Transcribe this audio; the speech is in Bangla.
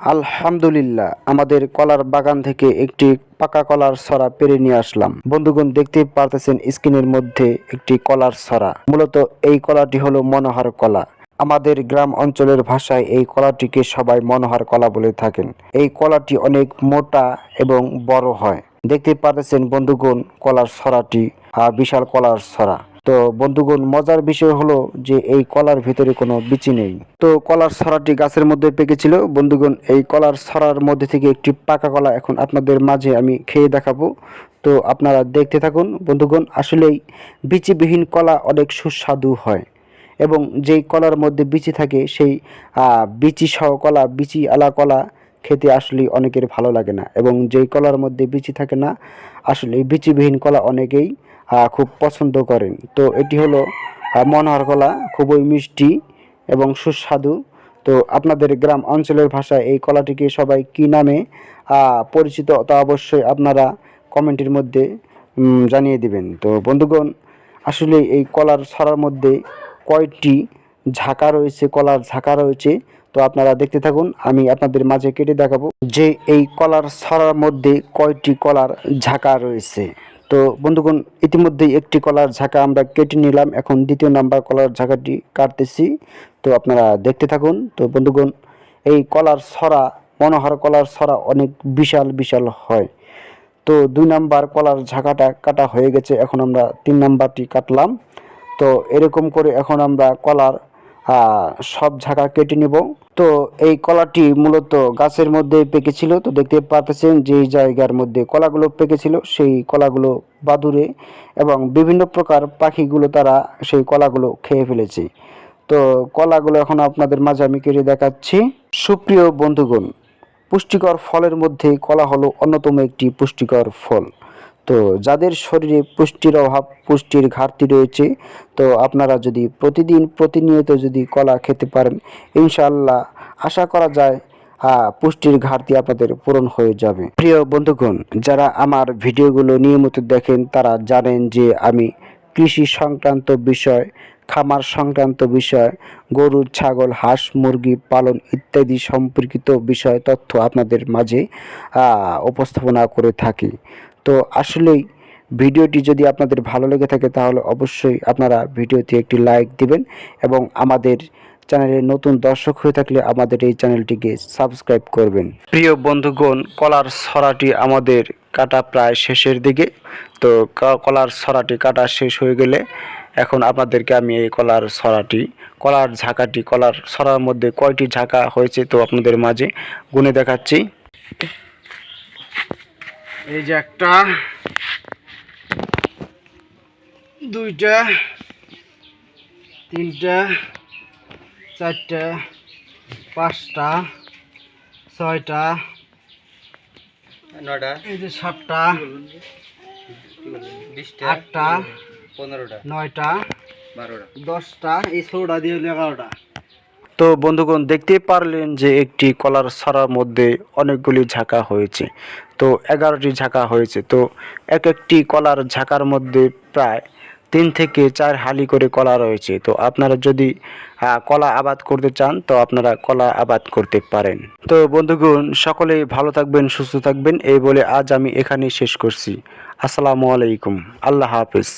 আলহামদুলিল্লাহ, আমাদের কলার বাগান থেকে একটি পাকা কলার সরা পেরে নিয়ে আসলাম। বন্ধুগণ, দেখতে পারতেছেন স্ক্রিনের মধ্যে একটি কলার সরা মূলত এই কলাটি হলো মনোহর কলা। আমাদের গ্রাম অঞ্চলের ভাষায় এই কলাটিকে সবাই মনোহর কলা বলে থাকেন। এই কলাটি অনেক মোটা এবং বড় হয়। দেখতে পারতেছেন বন্ধুগণ, কলার সরাটি বিশাল কলার ছড়া। তো বন্ধুগণ, মজার বিষয় হলো যে এই কলার ভিতরে কোনো বিচি নেই। তো কলার ছড়াটি গাছের মধ্যে পেকেছিল। বন্ধুগণ, এই কলার ছড়ার মধ্যে থেকে একটি পাকা কলা এখন আপনাদের মাঝে আমি খেয়ে দেখাবো। তো আপনারা দেখতে থাকুন। বন্ধুগণ, আসলেই বিচিবিহীন কলা অনেক সুস্বাদু হয় এবং যেই কলার মধ্যে বিচি থাকে, সেই বিচি সহ কলা, বিচি আলা কলা খেতে আসলে অনেকের ভালো লাগে না এবং যেই কলার মধ্যে বিচি থাকে না আসলে বিচিবিহীন কলা অনেকেই খুব পছন্দ করেন। তো এটি হলো মনোহর কলা খুবই মিষ্টি এবং সুস্বাদু। তো আপনাদের গ্রাম অঞ্চলের ভাষায় এই কলাটিকে সবাই কী নামে পরিচিত তা অবশ্যই আপনারা কমেন্টের মধ্যে জানিয়ে দিবেন। তো বন্ধুগণ, আসলে এই কলার ছড়ার মধ্যে কয়টি ঝাঁকা রয়েছে, কলার ঝাঁকা রয়েছে, তো আপনারা দেখতে থাকুন। আমি আপনাদের মাঝে কেটে দেখাবো যে এই কলার ছড়ার মধ্যে কয়টি কলার ঝাঁকা রয়েছে। তো বন্ধুগণ, ইতিমধ্যেই একটি কলার ঝাঁকা আমরা কেটে নিলাম। এখন দ্বিতীয় নাম্বার কলার ঝাঁকাটি কাটতেছি। তো আপনারা দেখতে থাকুন। তো বন্ধুগণ, এই কলার ছড়া, মনোহর কলার ছড়া অনেক বিশাল বিশাল হয়। তো দুই নাম্বার কলার ঝাঁকাটা কাটা হয়ে গেছে। এখন আমরা তিন নাম্বারটি কাটলাম। তো এরকম করে এখন আমরা কলার সব ঝাঁকা কেটে নেব। তো এই কলাটি মূলত গাছের মধ্যে পেকেছিল তো দেখতে পাচ্ছেন যেই জায়গার মধ্যে কলাগুলো পেকেছিল সেই কলাগুলো বাদুরে এবং বিভিন্ন প্রকার পাখিগুলো তারা সেই কলাগুলো খেয়ে ফেলেছে। তো কলাগুলো এখন আপনাদের মাঝে আমি কেটে দেখাচ্ছি। সুপ্রিয় বন্ধুগণ, পুষ্টিকর ফলের মধ্যে কলা হলো অন্যতম একটি পুষ্টিকর ফল। তো যাদের শরীরে পুষ্টির অভাব, পুষ্টির ঘাটতি রয়েছে, তো আপনারা যদি প্রতিদিন প্রতিনিয়ত যদি কলা খেতে পারেন, ইনশাআল্লাহ আশা করা যায় পুষ্টির ঘাটতি আপনাদের পূরণ হয়ে যাবে। প্রিয় বন্ধুগণ, যারা আমার ভিডিওগুলো নিয়মিত দেখেন, তারা জানেন যে আমি কৃষি সংক্রান্ত বিষয়, খামার সংক্রান্ত বিষয় গরু ছাগল, হাঁস, মুরগি পালন ইত্যাদি সম্পর্কিত বিষয়, তথ্য আপনাদের মাঝে উপস্থাপনা করে থাকি। তো আসলেই ভিডিওটি যদি আপনাদের ভালো লেগে থাকে, তাহলে অবশ্যই আপনারা ভিডিওতে একটি লাইক দিবেন এবং আমাদের চ্যানেলে নতুন দর্শক হয়ে থাকলে আমাদের এই চ্যানেলটিকে সাবস্ক্রাইব করবেন। প্রিয় বন্ধুগণ, কলার ছড়াটি আমাদের কাটা প্রায় শেষের দিকে। তো কলার ছড়াটি কাটা শেষ হয়ে গেলে এখন আপনাদেরকে আমি এই কলার ছড়াটি, কলার ঝাঁকাটি, কলার ছড়ার মধ্যে কয়টি ঝাঁকা হয়েছে তো আপনাদের মাঝে গুনে দেখাচ্ছি। এই যে একটা দুইটা তিনটা চারটা পাঁচটা ছয়টা নটা এই যে সাতটা আটটা পনেরোটা নয়টা বারোটা। দশটা এই ষোলোটা দিয়ে হলো এগারোটা। তো বন্ধুগণ, দেখতে পারলেন যে একটি কলার ছড়ার মধ্যে অনেকগুলি ঝাঁকা হয়েছে। তো এগারোটি ঝাঁকা হয়েছে। তো এক একটি কলার ঝাঁকার মধ্যে প্রায় তিন থেকে চার হালি করে কলা রয়েছে। তো আপনারা যদি কলা আবাদ করতে চান, তো আপনারা কলা আবাদ করতে পারেন। তো বন্ধুগণ, সকলেই ভালো থাকবেন, সুস্থ থাকবেন, এই বলে আজ আমি এখানেই শেষ করছি। আসসালামু আলাইকুম। আল্লাহ হাফেজ।